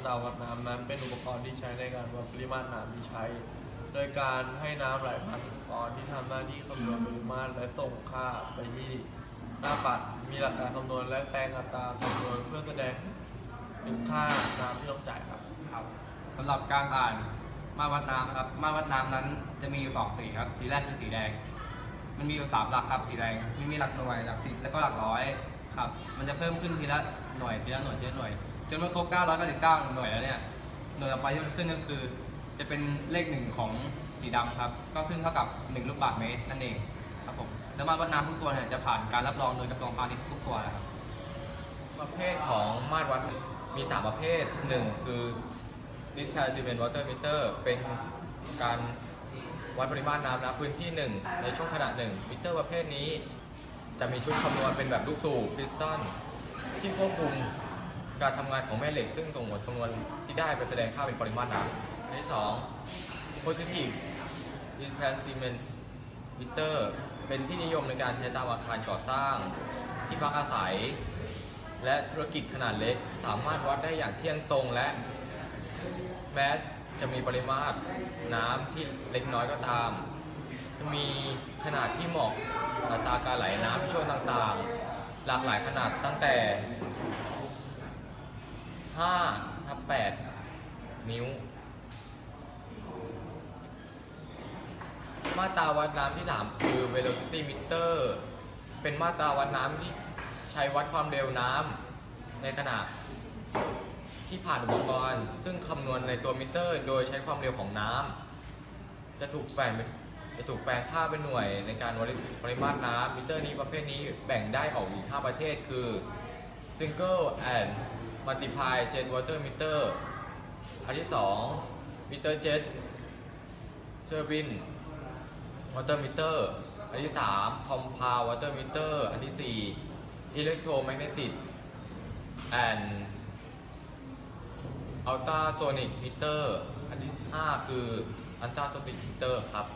มาตาวัดน้ำนั้น เป็นอุปกรณ์ที่ใช้ในการวัดปริมาตรน้ำที่ใช้ โดยการให้น้ำไหลผ่านอุปกรณ์ที่ทำหน้าที่คำนวณปริมาตรและส่งค่าไปที่หน้าปัดมีหลักการคำนวณและแปลงอัตราคำนวณเพื่อแสดงถึงค่าน้ำที่ต้องจ่ายครับ ครับสำหรับการอ่านมาวัดน้ำนะครับ มาวัดน้ำนั้นจะมีอยู่สองสีครับ สีแรกคือสีแดง มันมีอยู่สามหลักครับสีแดงมันมีหลักหน่วยหลักสิบแล้วก็หลักร้อยครับ มันจะเพิ่มขึ้นทีละหน่วยทีละหน่วยทีละหน่วย จนเมื่อครบ999 หน่วยแล้วเนี่ย หน่วยต่อไปที่มันขึ้นก็คือ จะเป็นเลขหนึ่งของสีดำครับ ก็ซึ่งเท่ากับ 1 ลูกบาศก์เมตรนั่นเองครับผมแล้วมาตรวัดน้ำทุกตัวเนี่ยจะผ่านการรับรองโดยกระทรวงพาณิชย์ทุกตัวนะครับ ประเภทของมาตรวัดมี 3 ประเภท 1 คือ discharge cement water meter เป็นการวัดปริมาตรน้ำนะพื้นที่ 1 ในช่วงขนาด 1 มิเตอร์ประเภทนี้ จะมีชุดคำนวณเป็นแบบลูกสูบพิสตันที่ควบคุม การทำงานของแม่เหล็ก ซึ่งส่งผลคำนวณที่ได้ไปแสดงค่าเป็นปริมาตรน้ำอันที่2 positive discharge cement meter เป็นที่นิยมในการใช้ตามอาคารก่อสร้าง ที่พักอาศัย และธุรกิจขนาดเล็ก สามารถวัดได้อย่างเที่ยงตรงและ แม้จะมีปริมาตรน้ำที่เล็กน้อยก็ตาม จะมีขนาดที่เหมาะอัตราการไหลน้ำในช่วงต่างๆ หลากหลายขนาดตั้งแต่ 5ทับ8นิ้ว มาตราวัดน้ำที่ 3 คือ velocity meter เป็นมาตราวัดน้ำที่ใช้วัดความเร็วน้ำในขณะที่ผ่านอุปกรณ์ ซึ่งคำนวณในตัวมิเตอร์ โดยใช้ความเร็วของน้ำจะถูกแบ่งเป็นจะถูกแปลงค่าเป็นหน่วยในการวัดปริมาตรน้ำมิเตอร์นี้ประเภทนี้แบ่งได้ออกอีก 5 ประเภทคือ single and multiply jet water meter อันที่2 meter jet turbine water meter อัน วอเตอร์มิเตอร์อันที่3คอมพาวอเตอร์มิเตอร์อันที่ 4 อิเล็กโทรแมกเนติกแอนด์อัลตราโซนิกมิเตอร์อันที่ 5 คืออัลตราโซนิกมิเตอร์ครับ